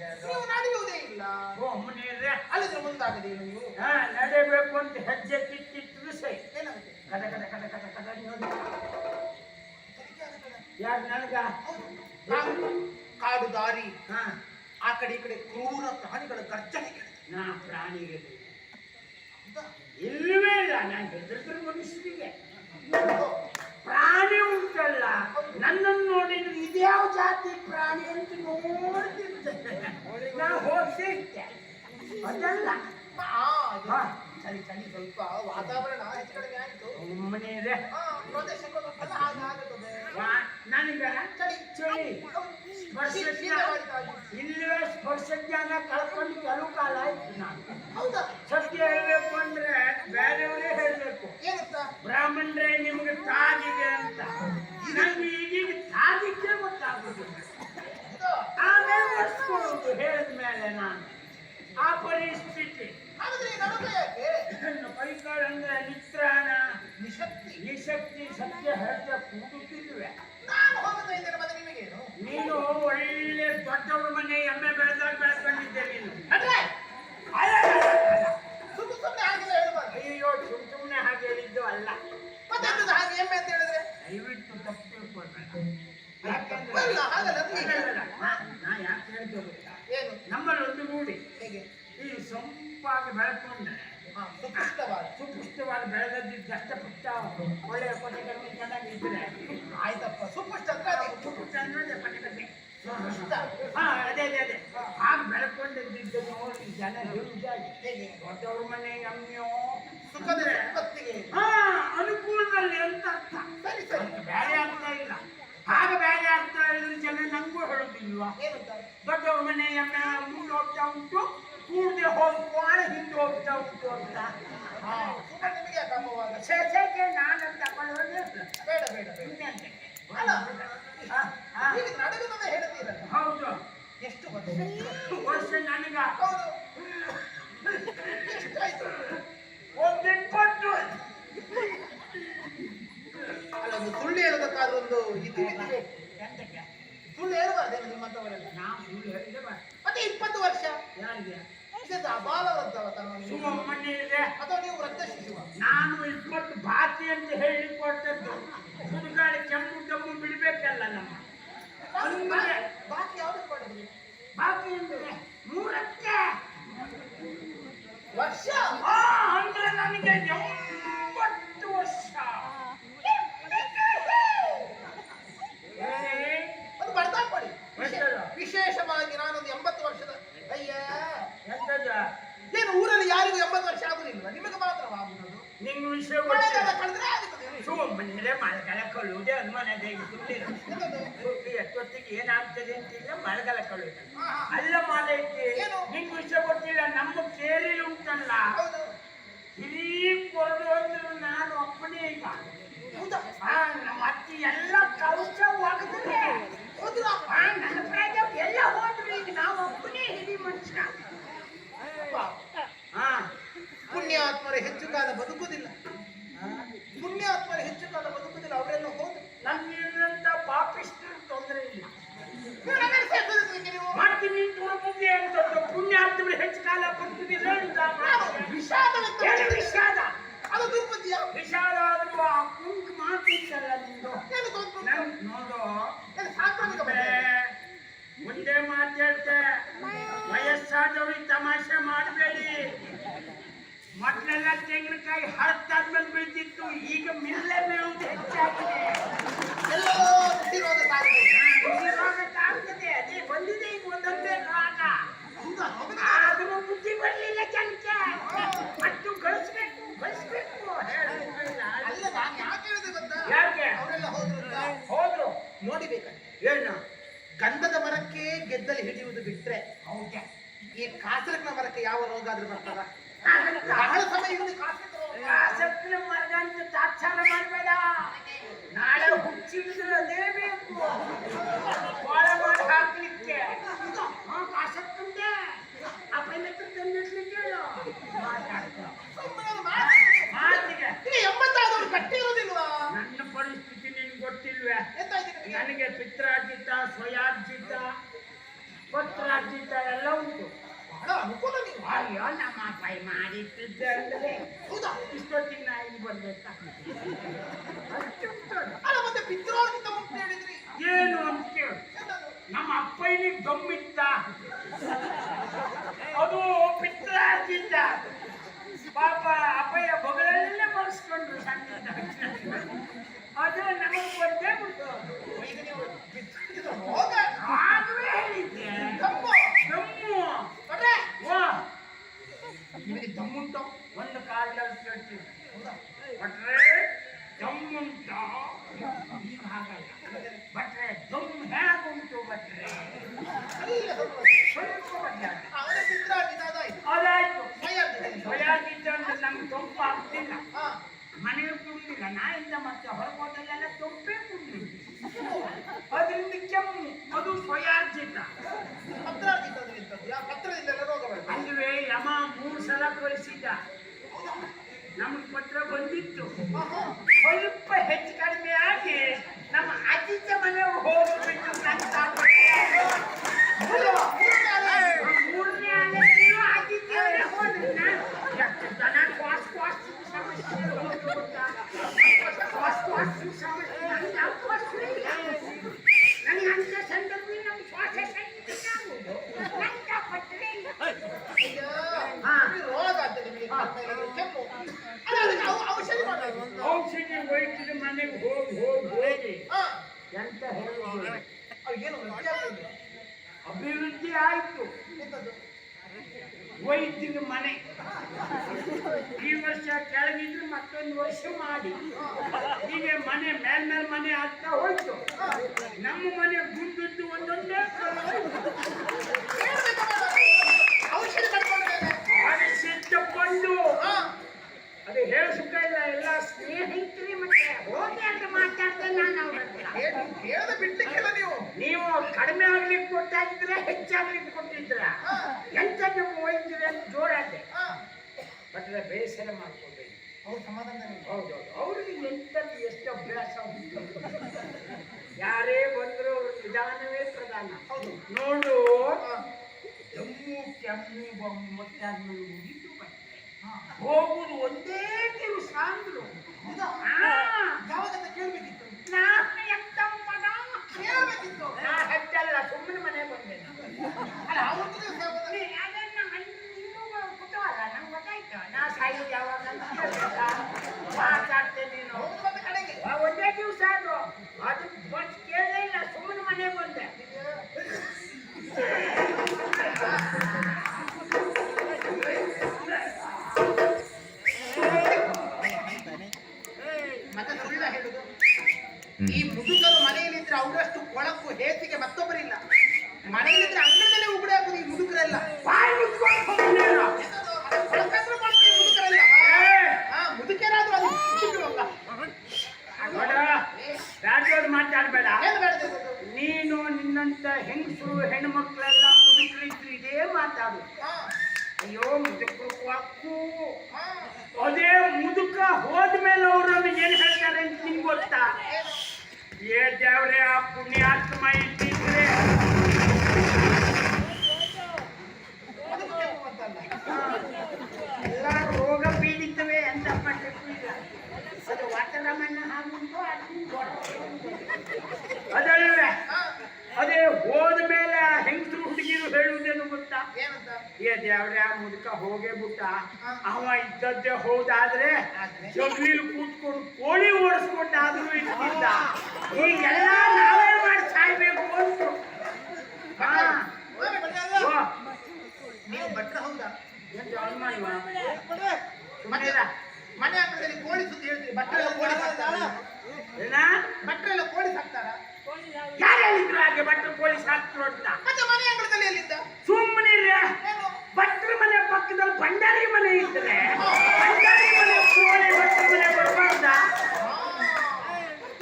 ನೀವು ನಡೆಯುವುದೇ ಇಲ್ಲ. ಓ ಮುನಿಯರೇ ಅಲ್ಲಿದ್ರೆ ಮುಂದಾಗದೆ ನೀವು ಹಾ ನಡೆಯಬೇಕು ಅಂತ ಹೆಜ್ಜೆ ಕಿಟ್ಟಿಟ್ಟು ಸೈ ಏನಾಗುತ್ತೆ ಕದ ಕದ ಕದ ನೋಡಿ. ಯಾರು ನನಗ? ಕಾಡು ದಾರಿ. ಹಾ. ಆ ಕಡೆ ಈ ಕಡೆ ಕ್ರೂರ ಪ್ರಾಣಿಗಳ ಗರ್ಜನೆ ನಾ ಪ್ರಾಣಿಗೆ ಇಲ್ಲವೇ ಇಲ್ಲ ನಾನು ಹೆದರ್ತಾರೆ ಮನುಷ್ಯರಿಗೆ. ಪ್ರಾಣಿ ಉಂಟಲ್ಲ. ನನ್ನನ್ನು ನೋಡಿದ್ರೆ ಇದ್ಯಾವ ಜಾತಿ ಪ್ರಾಣಿ ಅಂತ ನೋಡ್ತಿರ್ತದೆ ನಾ ಹೋಗ್ತಿದ್ದೆ ಅದಲ್ಲ. ಚಳಿ ಚಳಿ ಸ್ವಲ್ಪ ವಾತಾವರಣ ಹೆಚ್ಚು ಕಡಿಮೆ ಆಯ್ತು. ನನಗ ಚಳಿ. ಹೌದು. ಸ್ಪರ್ಶ ಜ್ಞಾನ ಕಳ್ಕೊಂಡು ಕೆಲವು ಕಾಲ ಆಯ್ತು ನಾನು. ಹೌದಾ? ಸತ್ಯ ಹೇಳ್ಬೇಕು ಅಂದ್ರೆ ಬೇರೆಯವರೇ ಹೇಳ್ಬೇಕು. ಬ್ರಾಹ್ಮಣರೇ ನಿಮ್ಗೆ ತಾಗಿದೆ ಅಂತ. ನಂಗೆ ಈಗೀಗ ತಾದಿಕ್ಕೆ ಗೊತ್ತಾಗುದಿಲ್ಲ? ಆಮೇಲೆ ಹೇಳಿದ ಮೇಲೆ ನಾನು. ಆ ಪರಿಸ್ಥಿತಿ. ಕೈಕಾಳು ಅಂದ್ರೆ ನಿತ್ರಾಣ ನಿಶಕ್ತಿ. ನಿಶಕ್ತಿ ಸತ್ಯ ಹೇಳ್ತಾ ಕೂಡುತ್ತಿಲ್ವೇ ನಾನು ಇದ್ದೇನೆ ನಿಮಗೇನು ನೀನು ಒಳ್ಳೆ ದೊಡ್ಡವ್ರ ಮನೆ ಎಮ್ಮೆ ಬೆಳೆದಾಗ ಬೆಳೆಸ್ಕೊಂಡಿದ್ದೆ ನೀನು. ಅಯ್ಯೋ ಸುಮ್ ಸುಮ್ಮನೆ ಹಾಗೆ ಹೇಳಿದ್ದು ಅಲ್ಲ. ಹಾಗೆ ಎಮ್ಮೆ ಅಂತ ಹೇಳಿದ್ರೆ? ದಯವಿಟ್ಟು ತಪ್ಪು ತಿಳ್ಕೊಳ್ಬೇಡ. ನಾ- ಯಾಕೆ ಹೇಳ್ತೇವೆ ಗೊತ್ತಾ? ಏನು? ನಮ್ಮಲ್ಲಿ ಒಂದು ರೂಢಿ. ಹೇಗೆ? ಈ ಸೊಂಪಾಗಿ ಬೆಳ್ಕೊಂಡ್ರೆ ಸುಪುಷ್ಟವಾಗಿ ಸುಪುಷ್ಟವಾಗಿ ಬೆಳೆದದ್ದು ದಷ್ಟಪುಷ್ಟ ಒಳ್ಳೆಯ ಕೊನೆ ಕಡಿಮೆ ಚೆನ್ನಾಗಿದ್ರೆ ಆಯ್ತಪ್ಪ ಸುಪುಷ್ಟ ಅಂದ್ರೆ ಅದೇ. ಸುಪುಷ್ಟ ಅಂದ್ರೆ ಕೊನೆ ಕಡಿಮೆ ಹಾ ಅದೇ ಅದೇ ಅದೇ. ಆಗ ಬೆಳ್ಕೊಂಡಿದ್ದು ನೋಡಿ ಜನ ದೊಡ್ಡವ್ರ ಮನೆ ನಮ್ಯೋ. ಸುಖದ ಸಂಪತ್ತಿಗೆ. ಹಾ ಅನುಕೂಲದಲ್ಲಿ ಅಂತ ಅರ್ಥ. ಸರಿ ಸರಿ. ಬೇರೆ ಅರ್ಥ ಇಲ್ಲ. ಆಗ ಬೇರೆ ಅರ್ಥ ಹೇಳಿದ್ರೆ ಜನ ನಂಗೂ ಹೇಳುದಿಲ್ವಾ? ದೊಡ್ಡವ್ರ ಮನೆ ಎಮ್ಮೆ ಮುಂದೆ ಹೋಗ್ತಾ ಉಂಟು. ಕೂಡದೆ ಹೋಗಿ ಕ್ವಾಣ ಹಿಂದೆ ಹೋಗ್ತಾ ಉಂಟು ಅಂತ. ಹಾ. ನಿಮಗೆ ನಾನು ತಗೊಳ್ಳೋದೇ ಬೇಡ ಬೇಡ ಬೇಡ. ನಡುಗುತ್ತದೆ ಹೇಳ್ತೀರಲ್ಲ ಹೌದು. ಎಷ್ಟು ವರ್ಷ ವರ್ಷ ನನಗ. ಹೌದು. ಎಷ್ಟಾಯ್ತು? ಒಂದು ಇಪ್ಪತ್ತು ಅಲ್ಲ ಒಂದು ಸುಳ್ಳು ಹೇಳೋದಕ್ಕಾದ್ರೂ ಒಂದು ಇದು ಇದೆ? ಸುಳ್ಳು ಹೇಳಬಾರ್ದೇನು ನಿಮ್ಮಂತವರೆಲ್ಲ? ನಾವು ಸುಳ್ಳು ಹೇಳಿದೆ ಮತ್ತೆ ಇಪ್ಪತ್ತು ವರ್ಷ? ಯಾರಿಗೆ? ಇದು ಅಬಾಲವಂತವ ತನ್ನ ಸುಮ್ಮನೆ ಅಥವಾ ನೀವು ವೃದ್ಧ ಶಿಶುವ ನಾನು ಇಪ್ಪತ್ತು ಬಾತಿ ಅಂತ ಹೇಳಿ ಕೊಟ್ಟದ್ದು ಹುಡುಗಾಡಿ ಕೆಂಪು ಕೆಂಪು ಬಿಡಬೇಕಲ್ಲ ನಮ್ಮ. ಅಂದ್ರೆ ಬಾಕಿ ಯಾವ್ದು ಮಾಡಿದ್ರಿ? ಬಾಕಿ ಅಂದ್ರೆ ಮೂರಕ್ಕೆ. ವರ್ಷ? ಅಂದ್ರೆ ನನಗೆ ಎಂಬತ್ತು ವರ್ಷ. ಅದು ಬರ್ತಾ ಕೊಡಿ. ವಿಶೇ- ವಿಶೇಷವಾಗಿ ನಾನೊಂದು ಎಂಬತ್ತು ವರ್ಷದ. ಅಯ್ಯ. ಏನು ಊರಲ್ಲಿ ಯಾರಿಗೂ ಎಂಬತ್ತು ವರ್ಷ ಆಗುದಿಲ್ಲ. ನಿಮಗೆ ಮಾತ್ರ ಆಗುವುದು ನಿನ್ನ ವಿಷಯ ಮಳೆಗಾಲ ಕಳೆದ್ರೆ ಆಗುತ್ತದೆ. ಸುಮ್ಮನೆ ಮಳೆಗಾಲ ಅನುಮಾನ ಎಷ್ಟೊತ್ತಿಗೆ ಏನಾಗ್ತದೆ ಅಂತಿಲ್ಲ ಮಳೆಗಾಲ ಕಳುವುದು ಅಲ್ಲ ಮಾಲೈತಿ ನಿನ್ ವಿಷಯ ಗೊತ್ತಿಲ್ಲ ನಮ್ಮ ಕೇರಿಲಿ ಉಂಟಲ್ಲ. ಹಿರಿ ಕೊಡು ಅಂದ್ರೆ ನಾನು ಒಪ್ಪನೇ ಈಗ ನಮ್ಮ ಅತ್ತಿ ಎಲ್ಲ ಕೌಶ ಹೋಗಿದ್ರೆ ಎಲ್ಲ ಹೋದ್ರು ಈಗ ನಾವು ಒಪ್ಪನೇ ಹಿರಿ ಮನುಷ್ಯ. ಪಾಪ ಹಾ. ಪುಣ್ಯಾತ್ಮರು ಹೆಚ್ಚು ಕಾಲ ಬದುಕುವುದಿಲ್ಲ. ಪುಣ್ಯಾತ್ಮರು ಹೆಚ್ಚು ಕಾಲ ಬದುಕುವುದಿಲ್ಲ, ಅವರೆಲ್ಲ ಹೋದ್ರೆ. ನನ್ನಂತ ಪಾಪಿಷ್ಟ ತೊಂದರೆ ಇಲ್ಲ. ಮಾಡ್ತೀನಿ ಅಂತ ಪುಣ್ಯಾತ್ಮರು ಹೆಚ್ಚು ಕಾಲ ಬದುಕುದಿಲ್ಲ मतलब तेनाली हर तरह बीती ಅಣ್ಣರ ಮನೆ ಆಗ್ತಾ ಹೋಯ್ತು. ನಮ್ಮ ಮನೆ ಗುಂಡಿದ್ದು ಒಂದೊಂದೇ ಅದು ಸಿಟ್ಟುಕೊಂಡು. ಅದು ಹೇಳಿಸ್ಕ ಇಲ್ಲ ಎಲ್ಲ ಸ್ನೇಹಿತರಿ ಮತ್ತೆ. ಹೋಗಿ ಮಾತಾಡ್ದೆ ನಾನು ಅವ್ರ ಬಿಟ್ಟಿಲ್ಲ ನೀವು ನೀವು ಕಡಿಮೆ ಆಗ್ಲಿಕ್ಕೆ ಕೊಟ್ಟಾಗಿದ್ರೆ ಹೆಚ್ಚಾಗ್ಲಿಕ್ಕೆ ಕೊಟ್ಟಿದ್ರ. ಎಂತ ನೀವು ಹೋಯ್ತೀರಿ ಅಂತ ಜೋರಾದೆ ಬಟ್ ಬೇಸರ ಮಾಡ್ಕೊಂಡು. ಅವ್ರ ಸಮಾಧಾನ ಹೌದು ಅವ್ರಿಗೆ ಎಂತದ್ದು ಎಷ್ಟು ಅಭ್ಯಾಸ ಯಾರೇ ಬಂದರು ಅವ್ರ ನಿಧಾನವೇ ಪ್ರಧಾನ. ಹೌದು. ನೋಡು ಕೆಮ್ಮು ಕೆಮ್ಮು ಮತ್ತೆ. ಅದನ್ನು ಮುಗಿದು ಹೋಗುದು ಒಂದೇ ದಿವಸ ಅಂದ್ರು. ಹೌದಾ ಯಾವಾಗ ಕೇಳಬೇಕಿತ್ತು? ನಾನು ನಿನ್ನಂತ ಹೆಂಗಸರು ಹೆಣ್ಮಕ್ಳೆಲ್ಲ ಮುದುಕರಿದ್ರು ಇದೇ ಮಾತಾಡು. ಅಯ್ಯೋ ಮುದುಕರು ಕ್ವಾಕು ಅದೇ ಮುದುಕ ಹೋದ್ಮೇಲೆ ಅವ್ರು ನಮಗೆ ಏನು ಹೇಳ್ತಾರೆ ಅಂತ ನಿಮ್ಗೆ ಗೊತ್ತಾ? ಏ ದೇವ್ರೆ ಆ ಪುಣ್ಯಾತ್ಮ ಇಟ್ಟಿದ್ರೆ ಎಲ್ಲ ರೋಗ ಪೀಡಿತವೇ ಅಂತ ಅದು ವಾತಾವರಣ ಹಾಗುಂಟು ಅದಲ್ವೇ? ಹಾ ಹೋದ ಮೇಲೆ ಆ ಹೆಂಗಸರು ಹುಡುಗಿರು ಹೇಳುವುದೇನು ಗೊತ್ತಾ? ಏನಂತ? ಏ ದೇವ್ರೆ ಆ ಮುದುಕ ಹೋಗೇ ಬಿಟ್ಟ. ಅವ ಇದ್ದದ್ದೇ ಹೋದಾದ್ರೆ? ಜಗ್ಲಿಲ್ ಕೂತ್ಕೊಂಡು ಕೋಳಿ ಓಡಿಸ್ಕೊಂಡಾದ್ರೂ ಇದ್ದಿಲ್ಲ ಈಗೆಲ್ಲ ನಾವೇ ಮಾಡಿ ಸಾಯ್ಬೇಕು ಅಂತ ಹಾ ಹೋಗಿ ಬನ್ನಿ ಅಲ್ಲ. ಓ, ನೀವು ಭಟ್ರ ಹೌದಾ ಎಂತ ಅನುಮಾನವ? ಮತ್ತೆ ಸುಮ್ನಿರ. ಮನೆ ಹತ್ರದಲ್ಲಿ ಕೋಳಿ ಸುದ್ದಿ ಹೇಳ್ತೀರಿ ಭಟ್ರೆಲ್ಲ ಕೋಳಿ ಸಾಕ್ತಾರ ಏನ ಭಟ್ರೆಲ್ಲ ಕೋಳಿ ಸಾಕ್ತಾರ ಯಾರು ಹೇಳಿದ್ರು ಹಾಗೆ ಭಟ್ರು ಕೋಳಿ ಸಾಕ್ತರು ಅಂತ ಮತ್ತೆ ಮನೆ ಅಂಗಳದಲ್ಲಿ ಎಲ್ಲಿದ್ದ ಸುಮ್ಮನಿರ ಏನು? ಭಟ್ರ ಮನೆ ಪಕ್ಕದಲ್ಲಿ ಭಂಡಾರಿ ಮನೆ ಇದ್ರೆ ಭಂಡಾರಿ ಮನೆ ಕೋಳಿ ಭಟ್ರ ಮನೆ ಬರಬಾರ್ದಾ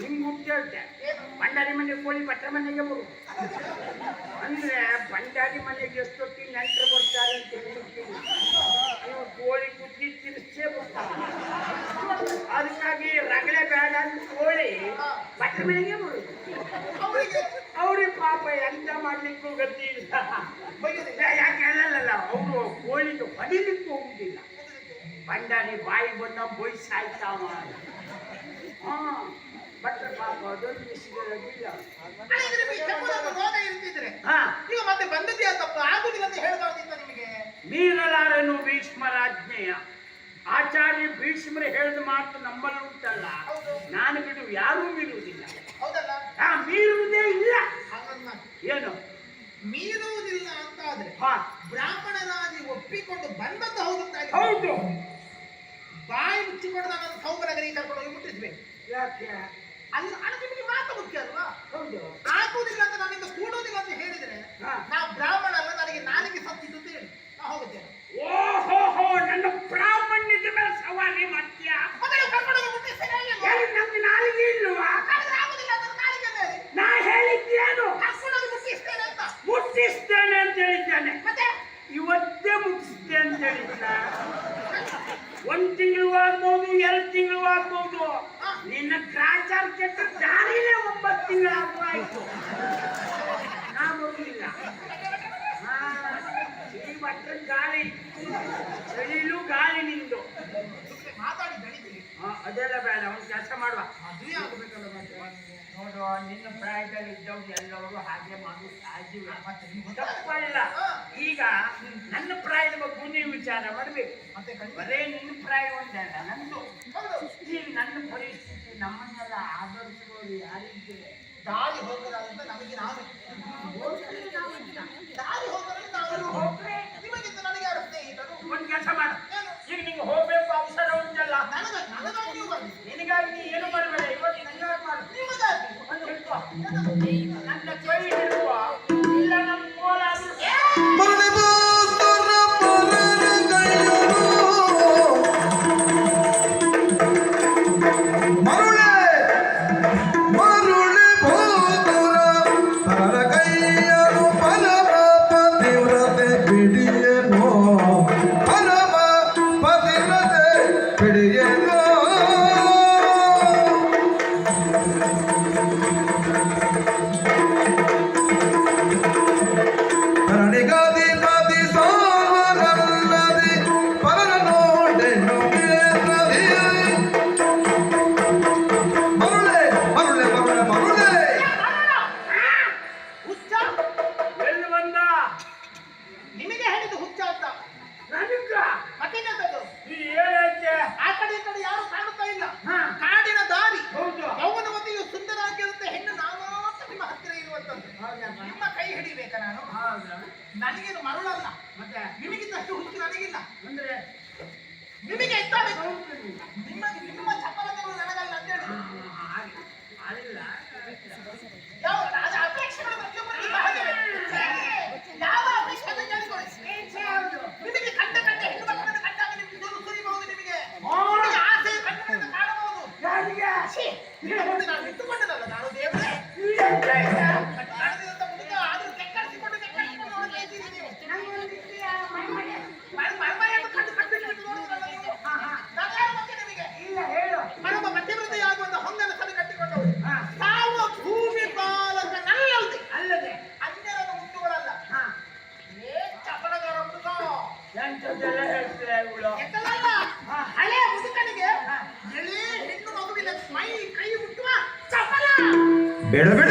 ನಿಮ್ಗೆ ಮುಖ್ಯ ಹೇಳ್ತೆ ಏನು? ಭಂಡಾರಿ ಮನೆ ಕೋಳಿ ಭಟ್ರ ಮನೆಗೆ ಬರು ಅಂದ್ರೆ ಭಂಡಾರಿ ಮನೆಗೆ ಎಷ್ಟೊತ್ತಿಗೆ ನೆಂಟರು ಬರ್ತಾರೆ ಅಂತ ಹೇಳ್ತೀನಿ ನೀವು ಕೋಳಿ ಕುಟ್ಟಿ ತಿರ್ಸೇ ಬರ್ತಾರೆ ಅದಕ್ಕಾಗಿ ರಗಳೆ ಬೇಡ ಅಂತ ಕೋಳಿ ಭಟ್ರ ಮನೆಗೆ ಬರುದು ಅವರಿಗೆ ಅವ್ರಿಗೆ ಪಾಪ ಎಂತ ಮಾಡ್ಲಿಕ್ಕೂ ಗತಿ ಇಲ್ಲ ಬೈಯೋದಿಲ್ಲ. ಯಾಕೆ ಹೇಳಲ್ಲ ಅವರು ಕೋಳಿಗೆ ಹೊಡಿಲಿಕ್ಕೂ ಹೋಗುದಿಲ್ಲ. ಬಂಡಾರಿ ಬಾಯಿ ಬಂದ ಬೊಯ್ ಸಾಯ್ತಾವ ಹಾ ಬಟ್ ಪಾಪ ಅದೊಂದು ರೋಗ ಇರ್ತಿದ್ರೆ ಹಾ. ಈಗ ಮತ್ತೆ ಬಂದದ್ದೇ ತಪ್ಪು ಆಗುದಿಲ್ಲ ಅಂತ ಹೇಳಬಾರ್ದಿತ್ತ ನಿಮಗೆ? ಮೀರಲಾರನು ಭೀಷ್ಮರಾಜ್ಞೆಯ. ಆಚಾರ್ಯ ಭೀಷ್ಮರು ಹೇಳಿದ ಮಾತು ನಮ್ಮಲ್ಲಿ ಉಂಟಲ್ಲ. ಹೌದು. ನಾನು ಬಿಡು ಯಾರೂ ಮೀರುವುದಿಲ್ಲ. ಹೌದಲ್ಲ. ಮೀರುವುದೇ ಇಲ್ಲ. ಏನು? ಮೀರುವುದಿಲ್ಲ ಅಂತ ಆದ್ರೆ ಬ್ರಾಹ್ಮಣರಾಗಿ ಒಪ್ಪಿಕೊಂಡು ಬಂದದ್ದು ಹೌದು ಅಂತ ಹೌದು. ಬಾಯಿ ಮುಚ್ಚಿಕೊಂಡು ನಾನು ಸೌಮನಗರಿ ಕರ್ಕೊಂಡು ಹೋಗಿ ಮುಟ್ಟಿಸ್ಬೇಕು ಯಾಕೆ? ಅಲ್ಲಿ ನಿಮಗೆ ಮಾತು ಮುಖ್ಯ ಅಲ್ವಾ? ಹೌದು. ಆಗುವುದಿಲ್ಲ ಅಂತ ನಾನಿಂದ ಕೂಡುವುದಿಲ್ಲ ಅಂತ ಹೇಳಿದ್ರೆ ನಾವು ನಾ ಬ್ರಾಹ್ಮಣ ಅಲ್ಲ ನನಗೆ ನಾಲಿಗೆ ಸತ್ತಿದ್ದು ಅಂತ ಹೇಳಿ ನಾ ಹೋಗುತ್ತೇನೆ ಓಹೋ ನನ್ನ ಪ್ರಾಮಾಣ್ಯದ ಮೇಲೆ ಸವಾರಿ ಮಾಡ್ತೀಯ ಮತ್ತೆ ನೀವು ಕರ್ಕೊಂಡು ಹೋಗಿ ಮುಟ್ಟಿಸ್ತೇನೆ ಅಲ್ವಾ? ಎಲ್ಲಿ ನಮ್ಗೆ ನಾಲಿಗೆ ಇಲ್ವಾ ಹಾಗಾದ್ರೆ ಆಗುದಿಲ್ಲ ಅಂತ ನಾಲಿಗೆ ಮೇಲೆ ನಾ ಹೇಳಿದ್ದೇನು ಕರ್ಕೊಂಡು ಹೋಗಿ ಮುಟ್ಟಿಸ್ತೇನೆ ಅಂತ ಮುಟ್ಟಿಸ್ತೇನೆ ಅಂತ ಹೇಳಿದ್ದೇನೆ ಮತ್ತೆ ಇವತ್ತೇ ಮುಟ್ಟಿಸ್ತೇ ಅಂತ ಹೇಳಿದ್ನ ಒಂದ್ ತಿಂಗಳು ಆಗ್ಬೋದು ಎರಡು ತಿಂಗಳು ಆಗ್ಬೋದು ನಿನ್ನ ಗ್ರಾಚಾರ ಕೆಟ್ಟ ದಾರಿನೇ ಒಂಬತ್ತು ತಿಂಗಳು ಆಯ್ತು ನಾ ಬರುದಿಲ್ಲ ಹಾ, ಈ ಮಟ್ಟ ಗಾಳಿ ಚಳಿಲು ಗಾಳಿ ನಿಂದು ಸುಮ್ನೆ ಮಾತಾಡಿ ದಣಿತೀರಿ ಹಾ, ಅದೆಲ್ಲ ಬೇಡ ಒಂದು ಕೆಲಸ ಮಾಡುವ ಮದುವೆ ಆಗಬೇಕಲ್ಲ ಮತ್ತೆ ನೋಡು ನಿನ್ನ ಪ್ರಾಯದಲ್ಲಿ ಇದ್ದವ್ರು ಎಲ್ಲರೂ ಹಾಗೆ ಮಾಡು ಸಾಧ್ಯವೇ ಮತ್ತೆ ನಿಮ್ಗೆ ಗೊತ್ತಲ್ಲ? ತಪ್ಪಲ್ಲ ಈಗ ನನ್ನ ಪ್ರಾಯದ ಬಗ್ಗೆ ನೀವು ವಿಚಾರ ಮಾಡಬೇಕು. ಬರೇ ನಿನ್ನ ಪ್ರಾಯ ಒಂದಲ್ಲ ನಂದು. ಈಗ ನನ್ನ ಪರಿಸ್ಥಿತಿ ನಮ್ಮನ್ನೆಲ್ಲ ಆಧರಿಸುವವರು ಯಾರಿದ್ದಾರೆ ದಾರಿ ಹೋಗದಂತ ನಮಗೆ ನಾವು. ದಾರಿ ಹೋಗೋದ್ರೆ ನಾವು. ನಿಮಗಿಂತ ನನಗೆ ಯಾರು ಸ್ನೇಹಿತರು ಒಂದು ಕೆಲಸ ಮಾಡ. ಈಗ ನಿಂಗೆ ಹೋಗ್ಬೇಕು ಅವಸರ ಉಂಟಲ್ಲ. ನನಗೆ ನನಗಾಗಿ ನೀವು ಬರ್ಲಿ ನಿನಗಾಗಿ ನೀ ಏನು ಮಾಡಬೇಡ ಇವತ್ತು ನನಗಾಗಿ ಮಾಡು ನಿಮಗಾಗಿ. ಒಂದು ಹಿಡ್ಕೊ ನನ್ನ ಕೈ ಬೇಡ ಬೇಡ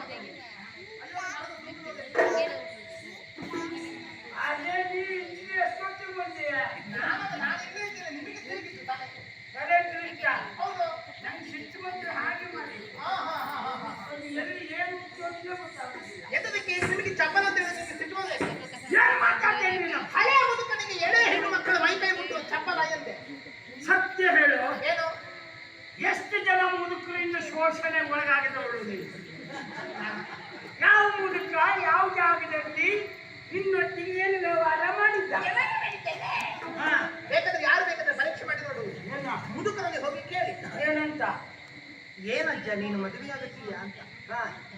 ನೀನು ಆಗತ್ತೀಯ ಅಂತ.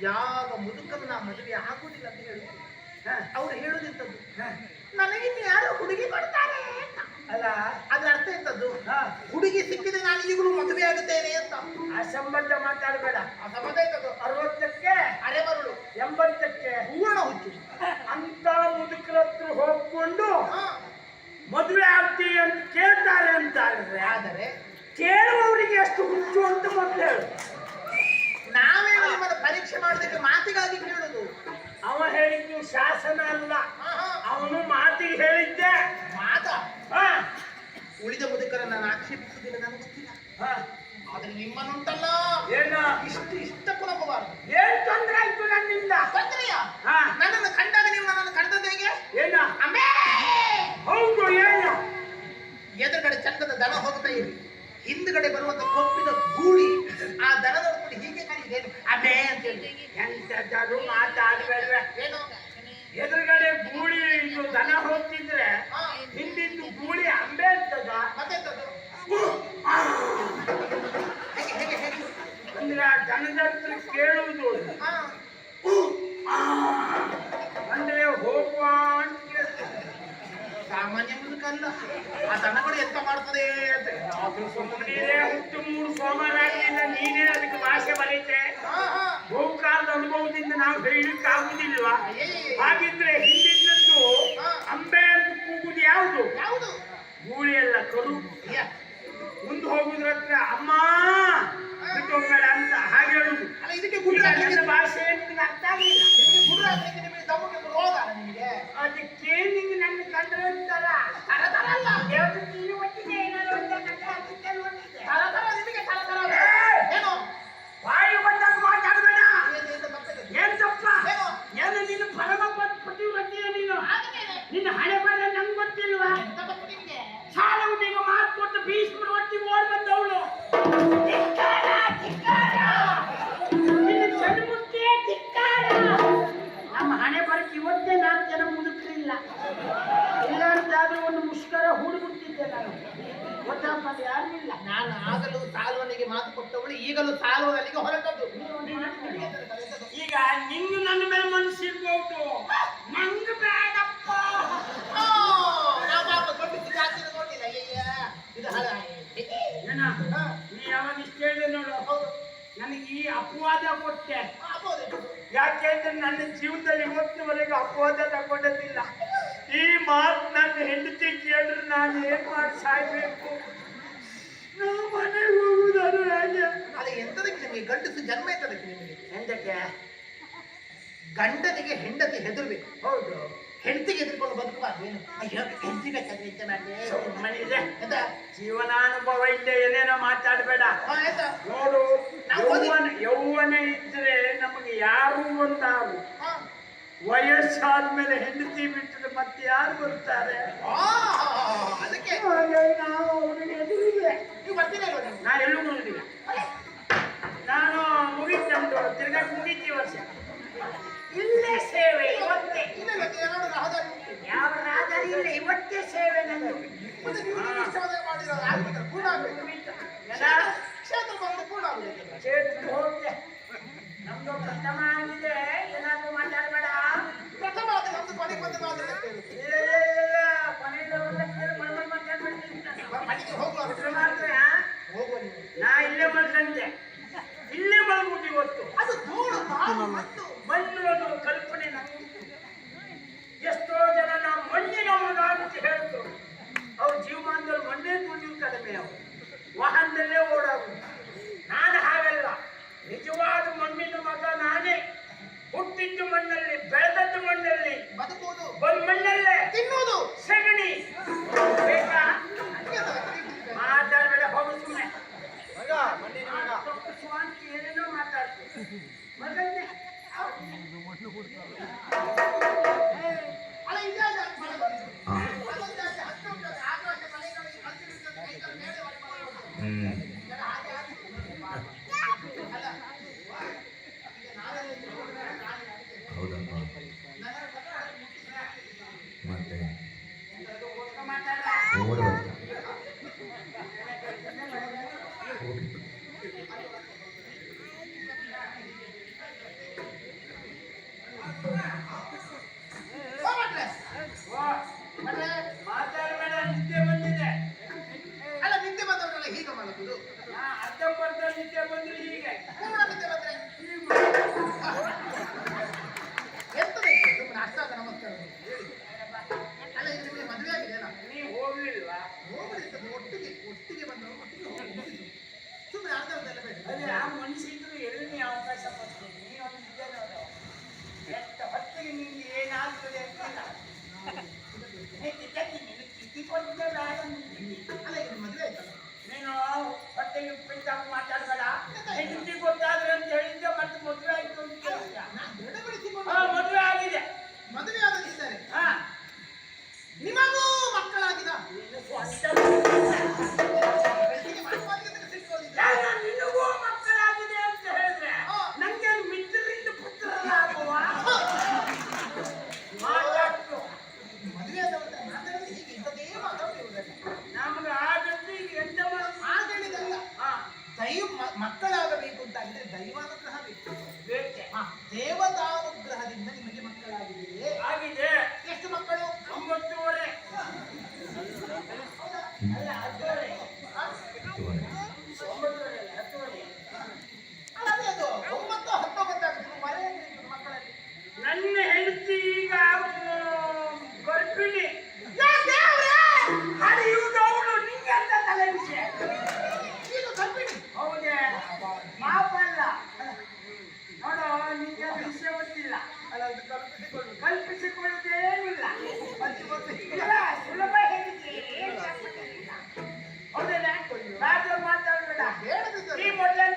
ಯಾವ ಮುದುಕರು ನಾ ಮದುವೆ ಹಾಕೋದಿಲ್ಲ ಅಂತ ಹೇಳಿ ಹಾ, ಅವ್ರು ಹೇಳುದಿರ್ತದ್ದು. ನನಗಿನ್ನು ಯಾರು ಹುಡುಗಿ ಕೊಡ್ತಾರೆ ಅಲ್ಲ ಅದ್ರ ಅರ್ಥ ಹಾ, ಹುಡುಗಿ ಸಿಕ್ಕಿದ್ರೆ ನಾನು ಈಗಲೂ ಮದುವೆ ಆಗುತ್ತೇನೆ ಅಂತ. ಆ ಸಂಬಂಧ ಮಾತಾಡಬೇಡ. ಆ ಸಂಬಂಧ ಎಂತದ್ದು? ಅರವತ್ತಕ್ಕೆ ಅರೆ ಮರಳು ಎಂಬತ್ತಕ್ಕೆ ಹೂವಣ ಹುಚ್ಚು. ಅಂತ ಮುದುಕರ ಹತ್ರ ಹೋಗ್ಕೊಂಡು ಮದುವೆ ಆಗ್ತಿ ಅಂತ ಕೇಳ್ತಾರೆ ಅಂತ ಆದರೆ ಕೇಳುವವರಿಗೆ ಎಷ್ಟು ಹುಚ್ಚು ಅಂತ ಮೊದಲು ಹೇಳು ನಾವೇನು ನಿಮ್ಮನ್ನು ಪರೀಕ್ಷೆ ಮಾಡೋದಕ್ಕೆ ಮಾತಿಗಾಗಿ ಕೇಳುದು. ಅವ ಹೇಳಿದ್ದು ಶಾಸನ ಅಲ್ಲ. ಅವನು ಮಾತಿಗೆ ಹೇಳಿದ್ದೆ. ಮಾತ? ಉಳಿದ ಮುದುಕರ ನಾನು ಆಕ್ಷೇಪಿಸುವುದಿಲ್ಲ ನನಗೆ ಗೊತ್ತಿಲ್ಲ. ಆದ್ರೆ ನಿಮ್ಮನ್ನುಂಟಲ್ಲ. ಏನ? ಇಷ್ಟು ಇಷ್ಟಕ್ಕೂ ನಂಬಬಾರದು ಏನ್ ತೊಂದ್ರೆ ಆಯ್ತು ನನ್ನಿಂದ? ತೊಂದರೆಯ? ಹಾ. ನನ್ನನ್ನು ಕಂಡಾಗ ನೀವು ನನ್ನನ್ನು ಕಂಡದ ಹೇಗೆ? ಏನ? ಅಮ್ಮೇ ಹೌದು ಏನು? ಎದುರುಗಡೆ ಚಂದದ ದನ ಹೋಗ್ತಾ ಇರಿ ಹಿಂದ್ಗಡೆ ಬರುವಂತ ಕೊಪ್ಪಿನ ಗೂಳಿ ಆ ದನ ಅಮ್ಮೇ ಅಂತ ಹೇಳಿ ಎಂತದಾದ್ರು ಮಾತಾಡ್ಬೇಡ್ವೆ ಏನು ಎದುರುಗಡೆ ಗೂಳಿ ಇದು ದನ ಹೋಗ್ತಿದ್ರೆ ಹಿಂದಿದ್ದು ಹಿಂದಿಂದು ಗೂಳಿ ಅಂಬೆ ಅಂತದ ಅಂದ್ರೆ ಆ ದನದ ಹತ್ರ ಕೇಳುವುದು ಅಂದ್ರೆ ಹೋಗುವ. ಸಾಮಾನ್ಯ ಮುದುಕ ಅಲ್ಲ ಆ ದನಗಳು ಎಂತ ಮಾಡ್ತದೆ ಅಂತ. ಅದು ಸುಮ್ಮನೆ ಹುಟ್ಟು ಮೂರು ಸೋಮವಾರ ಆಗ್ಲಿಲ್ಲ ನೀನೇ ಅದಕ್ಕೆ ಭಾಷೆ ಬರೀತೆ. ಬಹುಕಾಲದ ಅನುಭವದಿಂದ ನಾವು ಹೇಳಲಿಕ್ಕೆ ಆಗುದಿಲ್ವಾ? ಹಾಗಿದ್ರೆ ಹಿಂದಿದ್ದದ್ದು ಅಂಬೆ ಅಂತ ಕೂಗುದು ಯಾವುದು? ಯಾವುದು? ಗೂಳಿ ಅಲ್ಲ ಕರು ಮುಂದೆ ಹೋಗುದ್ರ ಹತ್ರ ಅಮ್ಮ ಬಿಟ್ಟೋಗ್ಬೇಡ ಅಂತ ಹಾಗೆ ಹೇಳುದು. ಅಲ್ಲ ಇದಕ್ಕೆ ಗುಡ್ಡ ಭಾಷೆ ಅಂತ ಅರ್ಥ ಆಗಲಿಲ್ಲ. ಗುಡ್ಡ ನಿಮಗೆ ದಮ್ಮಕ್ಕೆ ರೋಗ ನಿಮಗೆ? ಅದಕ್ಕೆ ನಿಂಗೆ ನನ್ನ ಕಂಡ್ರೆ তারা তারা ನಾನು ಆಗಲೂ ಸಾಲ್ವನಿಗೆ ಮಾತು ಕೊಟ್ಟವಳು ಈಗಲೂ ಸಾಲ್ವನಿಗೆ ಹೊರಟದ್ದು. ಈಗ ನಿಂಗೆ ನನ್ನ ಮೇಲೆ ಮನಸ್ಸಿರ್ಬೋದು ನಂಗೆ ಬೇಡಪ್ಪ. ನೀ ಯಾವಾಗ ಇಷ್ಟ ಹೇಳಿದೆ ನೋಡು. ಹೌದು. ನನಗೆ ಈ ಅಪವಾದ ಕೊಟ್ಟೆ. ಆಗ್ಬೋದು. ಯಾಕೆಂದ್ರೆ ನನ್ನ ಜೀವನದಲ್ಲಿ ಇವತ್ತಿನವರೆಗೂ ಅಪವಾದ ತಗೊಂಡದಿಲ್ಲ ಈ ಮಾತು ನನ್ನ ಹೆಂಡತಿ ಕೇಳಿದ್ರೆ ನಾನು ಏನ್ ಮಾಡಿ ಸಾಯ್ಬೇಕು? ನಾವು ಮನೆಗೆ ಅದು ಎಂತದಕ್ಕೆ ನಿಮಗೆ? ಗಂಡಸು ಜನ್ಮ ಎಂತದಕ್ಕೆ ನಿಮಗೆ? ಎಂದಕ್ಕೆ ಗಂಡನಿಗೆ ಹೆಂಡತಿ ಹೆದರ್ಬೇಕು. ಹೌದು. ಹೆಂಡತಿಗೆ ಹೆದರ್ಕೊಂಡು ಬದುಕಬಾರ್ದು ಏನು? ಅಯ್ಯೋ ಹೆಂಡತಿಗೆ ಚಂದ ಮನೆಗೆ ಎಂತ ಜೀವನಾನುಭವ ಇದೆ ಏನೇನೋ ಮಾತಾಡಬೇಡ. ನೋಡು ಯೌವನ ಯೌವನ ಇದ್ರೆ ನಮಗೆ ಯಾರು ಒಂದಾರು ವಯಸ್ಸಾದ್ಮೇಲೆ ಹೆಂಡತಿ ಬಿಟ್ಟು ಮತ್ತೆ ಯಾರು ಬರ್ತಾರೆ ಅದಕ್ಕೆ. ನಾವು ಅವರಿಗೆ ಎದುರಿದೆ ನೀವು ಬರ್ತೀರಾ ನಾನು ಎಲ್ಲೂ ಮುಂದಿಲ್ಲ ನಾನು ಮುಗಿತಂದು ತಿರ್ಗಾಕ್ ಮುಗೀತಿ ವರ್ಷ. ಇಲ್ಲೇ ಸೇವೆ ಇವತ್ತೇ. ಯಾವ ರಾಜರಿ ಇಲ್ಲ ಇವತ್ತೇ ಸೇವೆ ನಂದು. ಕ್ಷೇತ್ರ ಹೋಗ್ತೆ. ನಮ್ದು ಪ್ರಥಮ ಆಗಿದೆ ಏನಾದ್ರು ಮಾತಾಡಬೇಡ. பத்து பத்து பத்து பத்து Mm. ಮಕ್ಕಳಾಗಬೇಕು ಅಂತ ಅಂದ್ರೆ ದೈವ ಮೊದಲನೇ